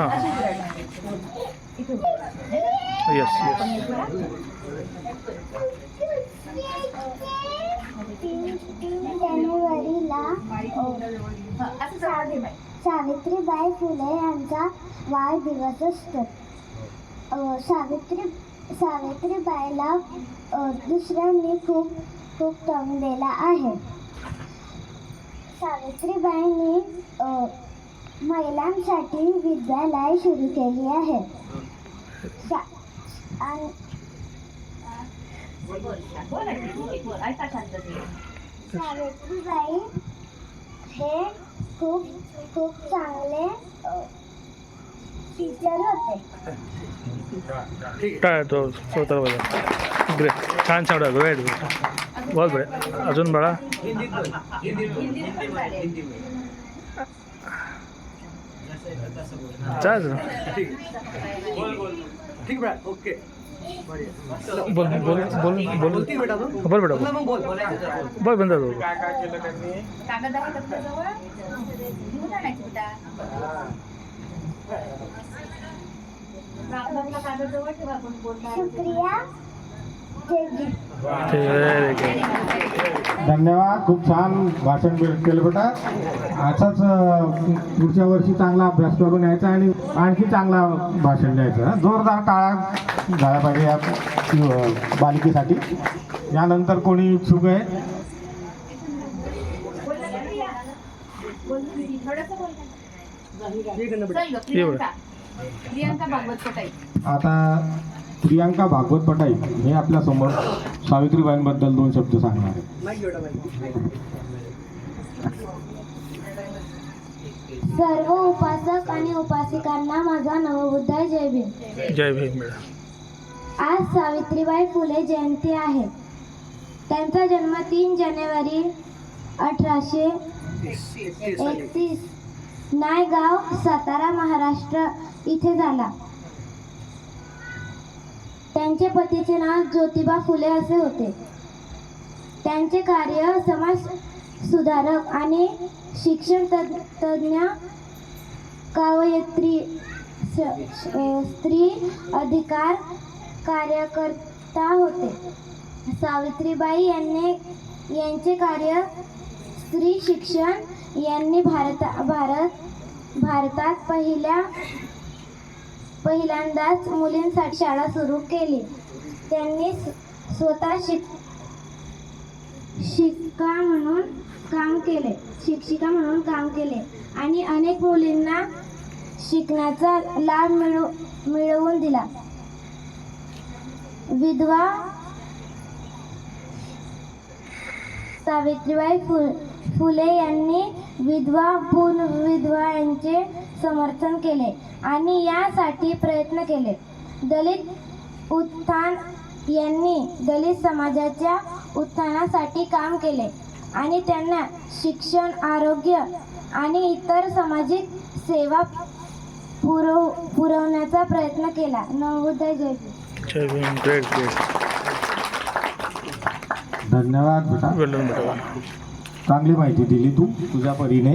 हां. Yes yes जानेवारीला सावित्रीबाई फुले यांचा वाढदिवस असतो. सावित्री सावित्रीबाईला दुसऱ्यांनी खूप खूप तंग दिला आहे. सावित्रीबाईंनी महिलांसाठी विद्यालय सुरू केली आहे. सावित्रीबाई हे खूप खूप चांगले टीचर होते. टाळ तो स्वतः बघा. ग्रेट छान छान ग्रेट बहुत बढिया अजून बाळा? चाल ठीक बेटा ओके. बोल बोल बोल बोल बोलती बेटा बोल बेटा बोल. बोल बोल बंद बोल. कागद आहे का तुझ्याजवळ घेऊन आणायचे बेटा आपला कागद जवळ ठेवा आपण बोलणार शुक्रिया जय व्हेरी गुड धन्यवाद. खूप छान भाषण केलं बेटा. असाच पुढच्या वर्षी चांगला अभ्यास करून यायचा आणि आणखी चांगला भाषण द्यायचं. हं. जोरदार टाळा झाला पाहिजे या बालिकेसाठी. यानंतर कोणी इच्छुक आहे? आता प्रियांका भागवत पटाई हे आपल्यासमोर सावित्रीबाईंबद्दल दोन शब्द सांगणार आहे सर्व उपासक आणि उपासिकांना माझा नवबुद्धाय जय भीम. जय भीम बेटा आज सावित्रीबाई फुले जयंती आहे. त्यांचा जन्म तीन जानेवारी अठराशे एकतीस. नायगाव सातारा महाराष्ट्र इथे झाला. त्यांचे पतीचे नाव ज्योतिबा फुले असे होते. त्यांचे कार्य समाज सुधारक आणि शिक्षण तज्ञ तज्ञ कावयत्री स्त्री अधिकार कार्यकर्ता होते. सावित्रीबाई यांनी यांचे कार्य स्त्री शिक्षण यांनी भारत भारत भारतात पहिल्या पहिल्यांदाच मुलींसाठी शाळा सुरू केली. त्यांनी स्वतः शिक शिक्षिका म्हणून काम केले. शिक्षिका म्हणून काम केले. आणि अनेक मुलींना शिकण्याचा लाभ मिळव मिळवून दिला. विधवा सावित्रीबाई फुल फुले यांनी विधवा पूर्ण विधवा यांचे समर्थन केले आणि यासाठी प्रयत्न केले. दलित उत्थान यांनी दलित समाजाच्या उत्थानासाठी काम केले आणि त्यांना शिक्षण आरोग्य आणि इतर सामाजिक सेवा पुरव पुरवण्याचा प्रयत्न केला. नवोदय जय धन्यवाद चांगली माहिती दिली तू तुझ्या परीने.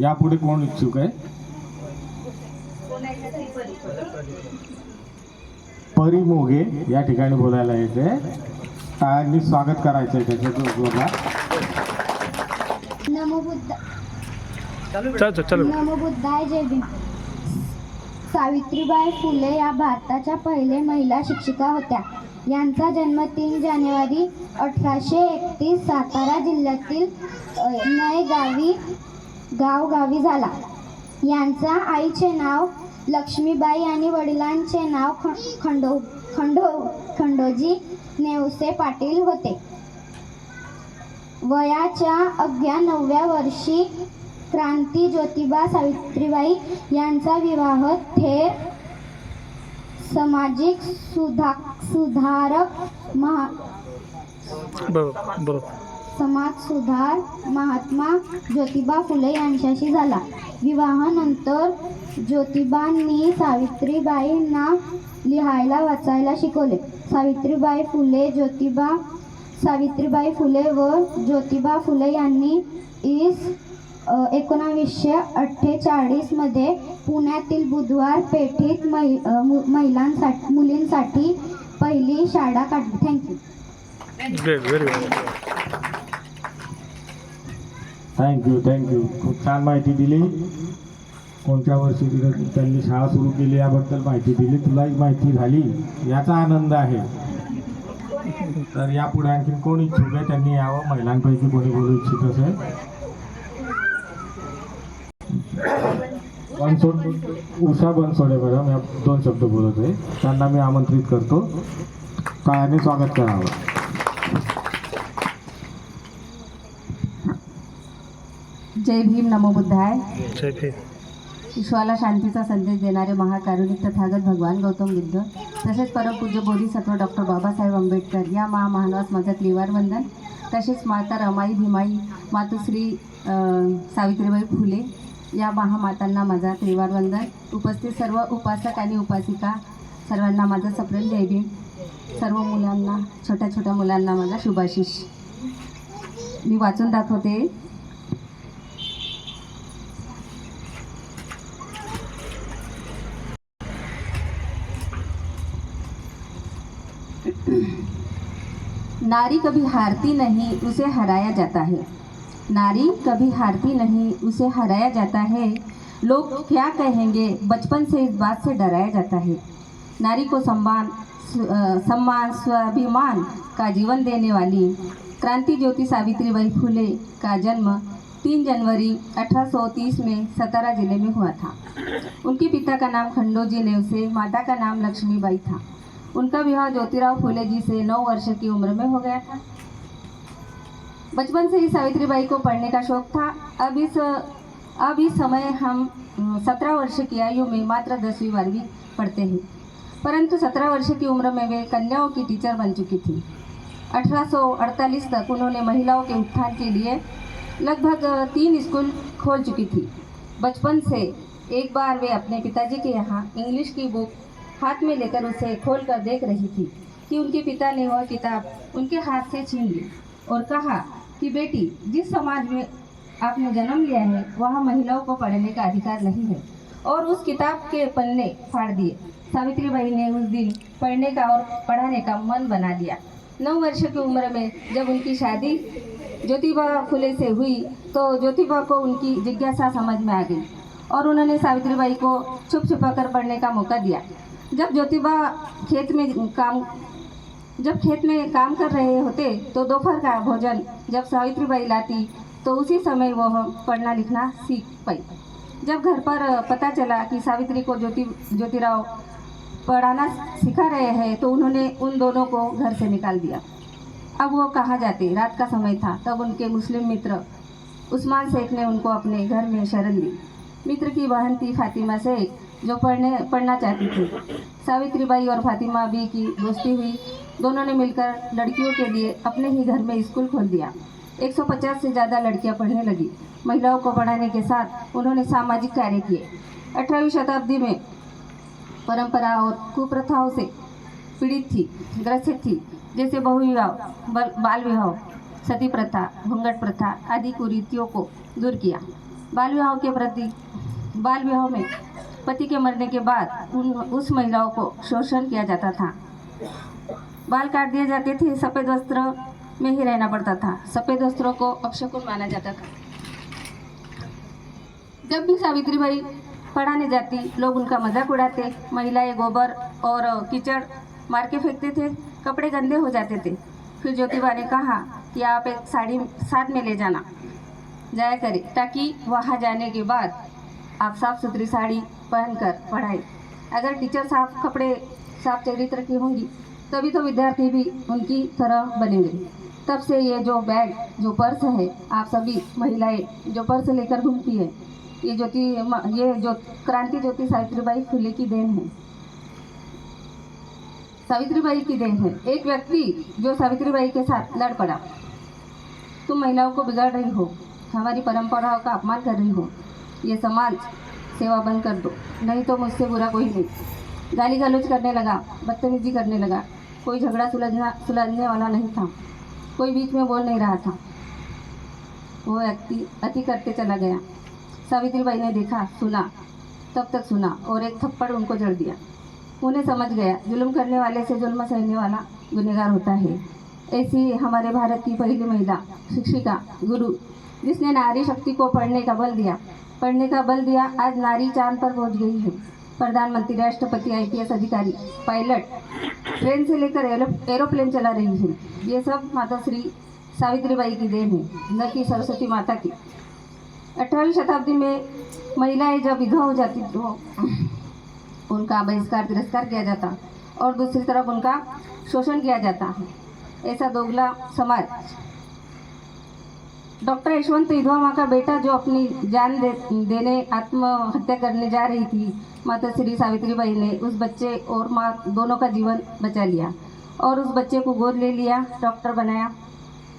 यापुढे कोण इच्छुक आहे? परी मोगे या ठिकाणी बोलायला येते. टाळ्यांनी स्वागत करायचं आहे त्याचं जोरदार नमो बुद्ध चालू बेटा चल चल. चल नमो बुद्धाय जय भीम. सावित्रीबाई फुले या भारताच्या पहिले महिला शिक्षिका होत्या. यांचा जन्म तीन जानेवारी अठराशे एकतीस सातारा जिल्ह्यातील नय गावी गावगावी झाला. यांचा आईचे नाव लक्ष्मीबाई आणि वडिलांचे नाव ख खंडो खंडो खंडोजी नेवसे पाटील होते. वयाच्या अवघ्या नवव्या वर्षी क्रांती ज्योतिबा सावित्रीबाई यांचा विवाह थेर सामाजिक सुधा सुधारक महा बरोबर बरोबर. समाज सुधार महात्मा ज्योतिबा फुले यांच्याशी झाला. विवाहानंतर ज्योतिबांनी सावित्रीबाईंना लिहायला वाचायला शिकवले. सावित्रीबाई फुले ज्योतिबा सावित्रीबाई फुले व ज्योतिबा फुले यांनी ईस एकोणावीसशे अठ्ठेचाळीसमध्ये पुण्यातील बुधवार पेठेत महि मु- महिलांसाठी मुलींसाठी पहिली शाळा काढली. थँक्यू थँक्यू थँक्यू खूप छान माहिती दिली. कोणत्या वर्षी तिथं त्यांनी शाळा सुरू केली याबद्दल माहिती दिली. तुलाही माहिती झाली. याचा आनंद आहे. तर यापुढे आणखी कोण इच्छुक आहे? त्यांनी यावं. महिलांपैकी कोणी बोलू इच्छित असेल? बनसोड उषा बनसोडे मॅडम या दोन शब्द बोलत आहे. त्यांना मी आमंत्रित करतो. कायाने स्वागत करावं. जय भीम नमो बुद्धाय. जय भीम. विश्वाला शांतीचा संदेश देणारे महाकारुणिक तथागत भगवान गौतम बुद्ध तसेच परमपूज्य बोधिसत्व डॉक्टर बाबासाहेब आंबेडकर या महामानवास माझं त्रिवार वंदन. तसेच माता रमाई भीमाई मातुश्री सावित्रीबाई फुले या महामातांना माझा त्रिवार वंदन. उपस्थित सर्व उपासक आणि उपासिका सर्वांना माझा सप्रेम जय भीम. सर्व मुलांना छोट्या छोट्या मुलांना माझा शुभाशिष. मी वाचून दाखवते. नारी कभी हारती नहीं, उसे हराया जाता है। नारी कभी हारती नहीं, उसे हराया जाता है। लोग क्या कहेंगे? बचपन से इस बात से डराया जाता है। नारी को सम्मान सम्मान, स्वाभिमान का जीवन देने वाली क्रांति ज्योति सावित्रीबाई फुले का जन्म 3 जनवरी 1830 में सतारा ज़िले में हुआ था। उनके पिता का नाम खंडोजी ने, उसे माता का नाम लक्ष्मीबाई था। उनका विवाह ज्योतिराव फुले जी से नौ वर्ष की उम्र में हो गया था। बचपन से ही सावित्रीबाई को पढ़ने का शौक था। अब इस अब इस समय हम सत्रह वर्ष की आयु में मात्र दसवीं बारहवीं पढ़ते हैं। परंतु सत्रह वर्ष की उम्र में वे कन्याओं की टीचर बन चुकी थी। 1848 तक उन्होंने महिलाओं के उत्थान के लिए लगभग तीन स्कूल खोल चुकी थी। बचपन से एक बार वे अपने पिताजी के यहाँ इंग्लिश की बुक हाथ में लेकर उसे खोल कर देख रही थी कि उनके पिता ने वह किताब उनके हाथ से छीन ली और कहा कि बेटी, जिस समाज में आपने जन्म लिया है, वहाँ महिलाओं को पढ़ने का अधिकार नहीं है और उस किताब के पन्ने फाड़ दिए। सावित्री बाई ने उस दिन पढ़ने का और पढ़ाने का मन बना दिया नौ वर्ष की उम्र में जब उनकी शादी ज्योतिबा फुले से हुई तो ज्योतिबा को उनकी जिज्ञासा समझ में आ गई और उन्होंने सावित्रीबाई को छुप छुपा कर पढ़ने का मौका दिया। जब ज्योतिबा खेत में काम, जब खेत में काम कर रहे होते तो दोपहर का भोजन जब सावित्रीबाई लाती तो उसी समय वह पढ़ना लिखना सीख पाई। जब घर पर पता चला कि सावित्री को ज्योति, ज्योतिराव पढ़ाना सिखा रहे हैं तो उन्होंने उन दोनों को घर से निकाल दिया। अब वो कहाँ जाते? रात का समय था, तब उनके मुस्लिम मित्र उस्मान शेख ने उनको अपने घर में शरण ली। मित्र की बहन थी फातिमा शेख जो पढ़ने, पढ़ना चाहती थी। सावित्रीबाई और फातिमा बी की दोस्ती हुई। दोनों ने मिलकर लड़कियों के लिए अपने ही घर में स्कूल खोल दिया। 150 से ज़्यादा लड़कियाँ पढ़ने लगी। महिलाओं को पढ़ाने के साथ उन्होंने सामाजिक कार्य किए। अठारहवीं शताब्दी में परंपरा और कुप्रथाओं से पीड़ित थी, ग्रसित थी। जैसे बहुविवाह, बल- विवाह सती प्रथा घूंघट प्रथा आदि कुरीतियों को दूर किया। बाल विवाह के प्रति बाल विवाह में पति के मरने के बाद उन, उस महिलाओं को शोषण किया जाता था। बाल काट दिए जाते थे, सफ़ेद वस्त्र में ही रहना पड़ता था। सफ़ेद वस्त्रों को अपशकुन माना जाता था। जब भी सावित्रीबाई पढ़ाने जाती, लोग उनका मज़ाक उड़ाते, महिलाएँ गोबर और कीचड़ मार के फेंकते थे, कपड़े गंदे हो जाते थे। फिर ज्योतिबा ने कहा कि आप एक साड़ी, साथ में ले जाना। जाया करें, ताकि वहाँ जाने के बाद आप साफ़ सुथरी साड़ी पहनकर पढ़ाएँ। अगर टीचर साफ़ कपड़े, साफ़ चरित्र की होंगी, तभी तो विद्यार्थी भी उनकी तरह बनेंगे। तब से ये जो बैग, जो पर्स है, आप सभी महिलाएँ जो पर्स लेकर घूमती है, ये ज्योति, ये जो क्रांति ज्योति सावित्रीबाई फुले की देन है। सावित्रीबाई की देन है। एक व्यक्ति जो सावित्रीबाई के साथ लड़ पड़ा। तुम महिलाओं को बिगाड़ रही हो, हमारी परंपराओं का अपमान कर रही हो ये समाज सेवा बंद कर दो। नहीं तो मुझसे बुरा कोई नहीं। गाली गलौज करने लगा, बदतमीजी करने लगा। कोई झगड़ा सुलझना, सुलझने वाला नहीं था। कोई बीच में बोल नहीं रहा था। वो अति अति करते चला गया। सावित्री सावित्रीबाई ने देखा, सुना, तब तक सुना और एक थप्पड़ उनको जड़ दिया। उन्हें समझ गया, जुल्म करने वाले से जुल्म सहने वाला गुनहगार होता है। ऐसी हमारे भारत की पहली महिला, शिक्षिका, गुरु, जिसने नारी शक्ति को पढ़ने का बल दिया। पढ़ने का बल दिया, आज नारी चाँद पर पहुँच गई है। प्रधानमंत्री, राष्ट्रपति, आईपीएस अधिकारी, पायलट, ट्रेन से लेकर एरोप्लेन चला रही है। ये सब माता श्री सावित्रीबाई की देन है, न कि सरस्वती माता की। अठारहवीं शताब्दी में महिलाएँ जब विधवा हो जाती तो उनका बहिष्कार, तिरस्कार किया जाता और दूसरी तरफ़ उनका शोषण किया जाता ऐसा दोगला समाज डॉक्टर यशवंत विधवा माँ का बेटा जो अपनी जान दे, देने आत्महत्या करने जा रही थी माता श्री सावित्रीबाई ने उस बच्चे और माँ दोनों का जीवन बचा लिया और उस बच्चे को गोद ले लिया डॉक्टर बनाया।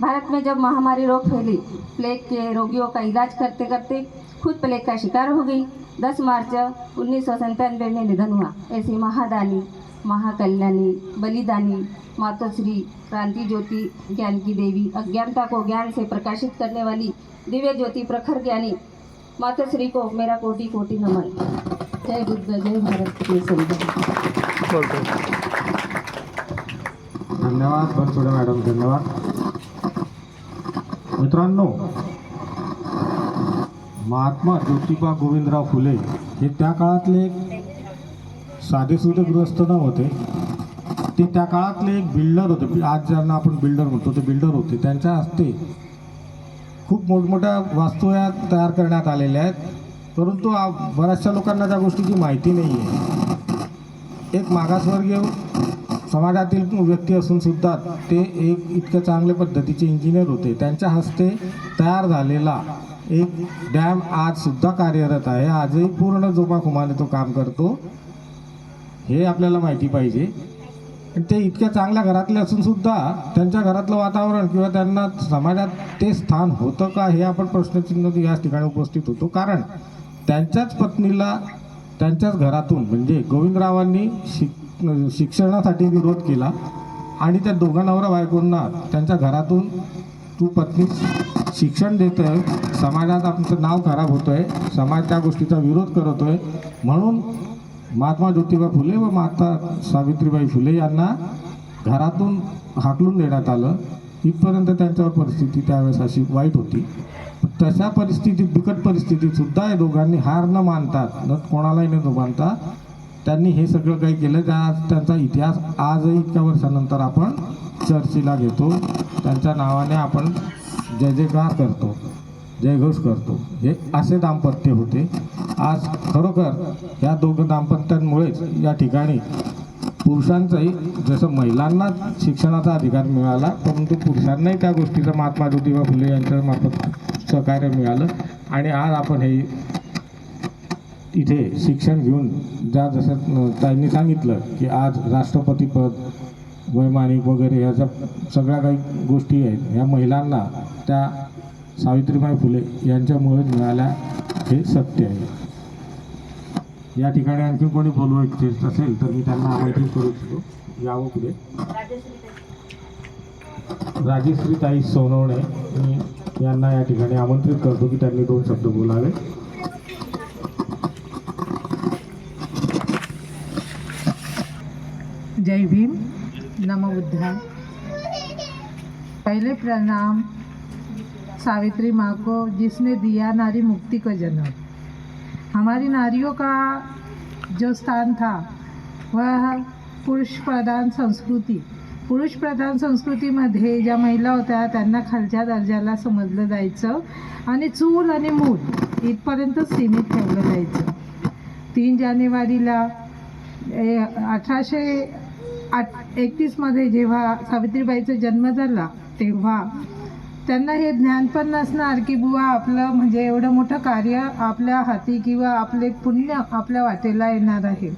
भारत में जब महामारी रोग फैली प्लेग के रोगियों का इलाज करते करते खुद प्लेग का शिकार हो गई। 10 मार्च उन्नीस में निधन हुआ ऐसी महादानी महाकल्याणी बलिदानी मातोश्री क्रांति ज्योति ज्ञान की देवी अज्ञानता को ज्ञान से प्रकाशित करने वाली दिव्य ज्योति प्रखर ज्ञानी मातोश्री को मेरा कोटि कोटि नमन। जय बुद्ध जय भारत जय संविधान बोल बोल धन्यवाद बनसोडे मॅडम धन्यवाद। मित्रांनो महात्मा ज्योतिबा गोविंदराव फुले हे त्या काळातले एक साधेसुधे गृहस्थ न होते. ते त्या काळातले एक बिल्डर होते. आज ज्यांना आपण बिल्डर म्हणतो ते बिल्डर होते. त्यांच्या हस्ते खूप मोठमोठ्या वास्तू या तयार करण्यात आलेल्या आहेत. परंतु बऱ्याचशा लोकांना त्या गोष्टीची माहिती नाही आहे एक मागासवर्गीय समाजातील व्यक्ती असून सुद्धा ते एक इतक्या चांगल्या पद्धतीचे इंजिनियर होते. त्यांच्या हस्ते तयार झालेला एक डॅम आजसुद्धा कार्यरत आहे. आजही पूर्ण जोमाखुमाने तो काम करतो. हे आपल्याला माहिती पाहिजे. आणि ते इतक्या चांगल्या घरातले असून सुद्धा त्यांच्या घरातलं वातावरण किंवा त्यांना समाजात ते स्थान होतं का हे आपण प्रश्नचिन्ह याच ठिकाणी उपस्थित होतो. कारण त्यांच्याच पत्नीला त्यांच्याच घरातून म्हणजे गोविंदरावांनी शिक शिक्षणासाठी विरोध केला आणि त्या दोघा नवरा बायकोंना त्यांच्या घरातून तू पत्नी शिक्षण देतोय समाजात आमचं नाव खराब होतोय समाज त्या गोष्टीचा विरोध करतोय म्हणून महात्मा ज्योतिबा फुले व माता सावित्रीबाई फुले यांना घरातून हाकलून देण्यात आलं. इथपर्यंत त्यांच्यावर परिस्थिती त्यावेळेस अशी वाईट होती. तशा परिस्थितीत बिकट परिस्थितीतसुद्धा या दोघांनी हार न मानतात न कोणालाही न मानता त्यांनी हे सगळं काही केलं. त्या त्यांचा इतिहास आजही इतक्या वर्षानंतर आपण चर्चेला घेतो. त्यांच्या नावाने आपण जय जयकार करतो. जयघोष करतो. हे असे दाम्पत्य होते. आज खरोखर या दोघं दाम्पत्यांमुळेच या ठिकाणी पुरुषांचाही जसं महिलांना शिक्षणाचा अधिकार मिळाला परंतु पुरुषांनाही त्या गोष्टीचं महात्मा ज्योतिबा फुले यांच्या मार्फत सहकार्य मिळालं. आणि आज आपण हे इथे शिक्षण घेऊन ज्या जसं त्यांनी सांगितलं की आज राष्ट्रपतीपद वैमानिक वगैरे ह्याच्या सगळ्या काही गोष्टी आहेत. ह्या महिलांना त्या सावित्रीबाई फुले यांच्यामुळे मिळाल्या हे सत्य आहे. या ठिकाणी आणखी कोणी बोलू इच्छित असेल तर मी त्यांना आमंत्रित करू इच्छितो. यावं पुढे. राजेश्री ताई सोनवणे मी यांना या ठिकाणी आमंत्रित करतो की त्यांनी दोन शब्द बोलावे. जय भीम. नमो बुद्धाय. पहले प्रणाम सावित्री माँ को जिसने दिया नारी मुक्ति को जन्म। हमारी नारियों का जो स्थान था वह पुरुष प्रधान संस्कृती। पुरुष प्रधान संस्कृतीमध्ये ज्या महिला होत्या त्यांना खालच्या दर्जाला समजलं जायचं आणि चूल आणि मूल इथपर्यंत सीमित ठेवलं जायचं. तीन जानेवारीला ए अठराशे आठ एकतीसमध्ये जेव्हा सावित्रीबाईचा जन्म झाला तेव्हा त्यांना हे ज्ञान पण नसणार की बुवा आपलं म्हणजे एवढं मोठं कार्य आपल्या हाती किंवा आपले पुण्य आपल्या वाटेला येणार आहे.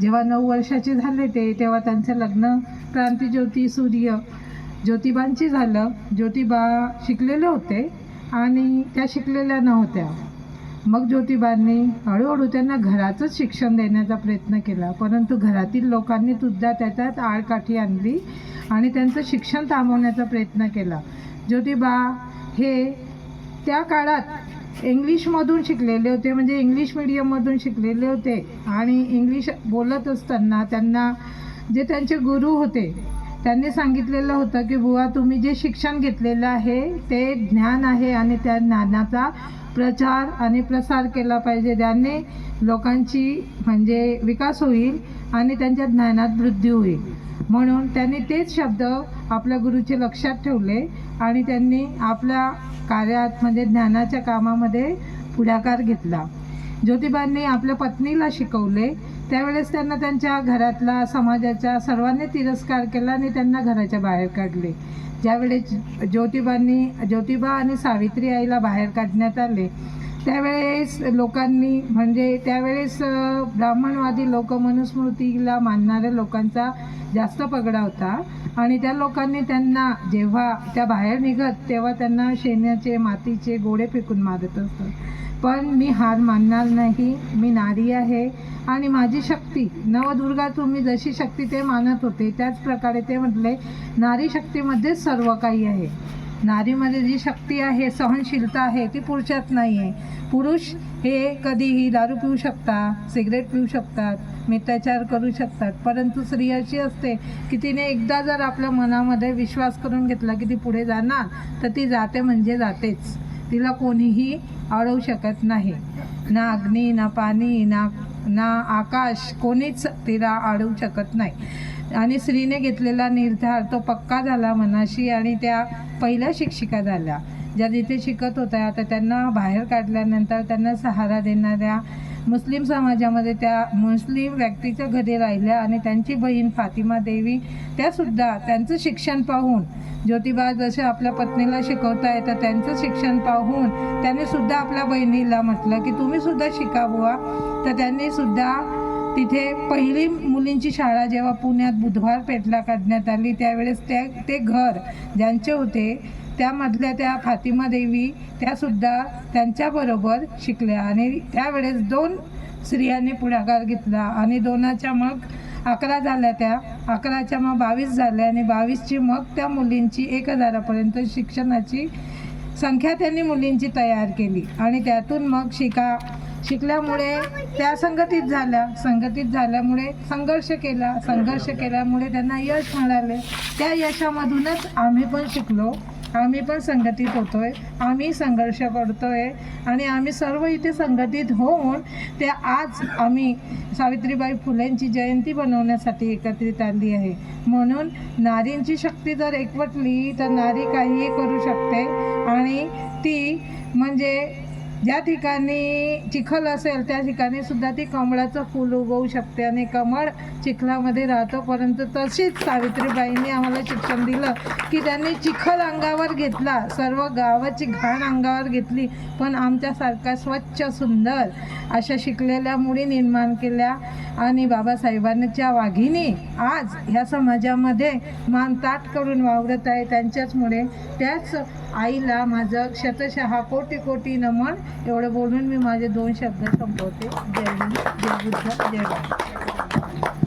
जेव्हा नऊ वर्षाचे झाले ते तेव्हा त्यांचं लग्न क्रांतीज्योती सूर्य ज्योतिबांची झालं. ज्योतिबा शिकलेले होते आणि त्या शिकलेल्या नव्हत्या. मग ज्योतिबांनी हळूहळू त्यांना घराचंच शिक्षण देण्याचा प्रयत्न केला. परंतु घरातील लोकांनी सुद्धा त्याच्यात आळकाठी आणली आणि त्यांचं शिक्षण थांबवण्याचा प्रयत्न केला. ज्योतिबा हे त्या काळात इंग्लिशमधून शिकलेले होते म्हणजे इंग्लिश मिडियममधून शिकलेले होते. आणि इंग्लिश बोलत असताना त्यांना जे त्यांचे गुरु होते त्यांनी सांगितलेलं होतं की बुवा तुम्ही जे शिक्षण घेतलेलं आहे ते ज्ञान आहे आणि त्या ज्ञानाचा प्रचार आणि प्रसार केला पाहिजे. ज्याने लोकांची म्हणजे विकास होईल आणि त्यांच्या ज्ञानात वृद्धी होईल. म्हणून त्यांनी तेच शब्द आपल्या गुरुचे लक्षात ठेवले आणि त्यांनी आपल्या कार्यात म्हणजे ज्ञानाच्या कामामध्ये पुढाकार घेतला. ज्योतिबांनी आपल्या पत्नीला शिकवले. त्यावेळेस त्यांना त्यांच्या घरातला समाजाचा सर्वांनी तिरस्कार केला आणि त्यांना घराच्या बाहेर काढले. ज्यावेळेस ज्योतिबांनी ज्योतिबा आणि सावित्री आईला बाहेर काढण्यात आले त्यावेळेस लोकांनी म्हणजे त्यावेळेस ब्राह्मणवादी लोक मनुस्मृतीला मानणाऱ्या लोकांचा जास्त पगडा होता. आणि त्या लोकांनी त्यांना जेव्हा त्या बाहेर निघत तेव्हा त्यांना शेणाचे मातीचे गोडे फेकून मारत असतात पण मी हार मानणार नाही मी नारी आहे. आणि माझी शक्ती नवदुर्गा तुम्ही जशी शक्ती ते मानत होते त्याच प्रकारे ते म्हटले नारी शक्तीमध्येच सर्व काही आहे. नारीमध्ये जी शक्ती आहे सहनशीलता आहे ती पुरुषात नाही आहे पुरुष हे कधीही दारू पिऊ शकतात सिगरेट पिऊ शकतात मिथ्याचार करू शकतात. परंतु स्त्री अशी असते की तिने एकदा जर आपल्या मनामध्ये विश्वास करून घेतला की ती पुढे जाणार तर ती जाते म्हणजे जातेच. तिला कोणीही अडवू शकत नाही. ना अग्नी ना पाणी ना ना आकाश कोणीच तिला अडवू शकत नाही. आणि स्त्रीने घेतलेला निर्धार तो पक्का झाला मनाशी आणि त्या पहिल्या शिक्षिका झाल्या. ज्या जिथे शिकत होत्या तर त्यांना बाहेर काढल्यानंतर त्यांना सहारा देणाऱ्या मुस्लिम समाजामध्ये त्या मुस्लिम व्यक्तीच्या घरी राहिल्या आणि त्यांची बहीण फातिमा देवी त्यासुद्धा त्यांचं शिक्षण पाहून ज्योतिबा जसे आपल्या पत्नीला शिकवता येतं त्यांचं शिक्षण पाहून त्यांनी सुद्धा आपल्या बहिणीला म्हटलं की तुम्ही सुद्धा शिका बुवा. तर त्यांनी सुद्धा तिथे पहिली मुलींची शाळा जेव्हा पुण्यात बुधवार पेठला काढण्यात आली त्यावेळेस त्या ते घर ज्यांचे होते त्यामधल्या त्या फातिमा देवी त्यासुद्धा त्यांच्याबरोबर शिकल्या. आणि त्यावेळेस दोन स्त्रियांनी पुढाकार घेतला आणि दोनाच्या मग अकरा झाल्या त्या अकराच्या मग बावीस झाल्या आणि बावीसची मग त्या मुलींची एक हजारापर्यंत शिक्षणाची संख्या त्यांनी मुलींची तयार केली. आणि त्यातून मग शिका शिकल्यामुळे त्या संघटित झाल्या संघटित झाल्यामुळे संघर्ष केला संघर्ष केल्यामुळे त्यांना यश मिळाले. त्या यशामधूनच आम्ही पण शिकलो. आम्ही पण संघटित होतोय. आम्ही संघर्ष करतोय. आणि आम्ही सर्व इथे संघटित होऊन ते आज आम्ही सावित्रीबाई फुलेंची जयंती बनवण्यासाठी एकत्रित आली आहे. म्हणून नारींची शक्ती जर एकवटली तर नारी काहीही करू शकते. आणि ती म्हणजे ज्या ठिकाणी चिखल असेल त्या ठिकाणी सुद्धा ती कमळाचं फूल उगवू शकते आणि कमळ चिखलामध्ये राहतो परंतु तशीच सावित्रीबाईंनी आम्हाला शिक्षण दिलं की त्यांनी चिखल अंगावर घेतला सर्व गावाची घाण अंगावर घेतली पण आमच्यासारखा स्वच्छ सुंदर अशा शिकलेल्या मुली निर्माण केल्या आणि बाबासाहेबांच्या वाघिणी आज ह्या समाजामध्ये मान ताट करून वावरत आहे. त्यांच्याचमुळे त्याच आईला माझं शतशः कोटी कोटी नमन. एवढं बोलून मी माझे दोन शब्द संपवते. जय हिंद जय बुद्ध जय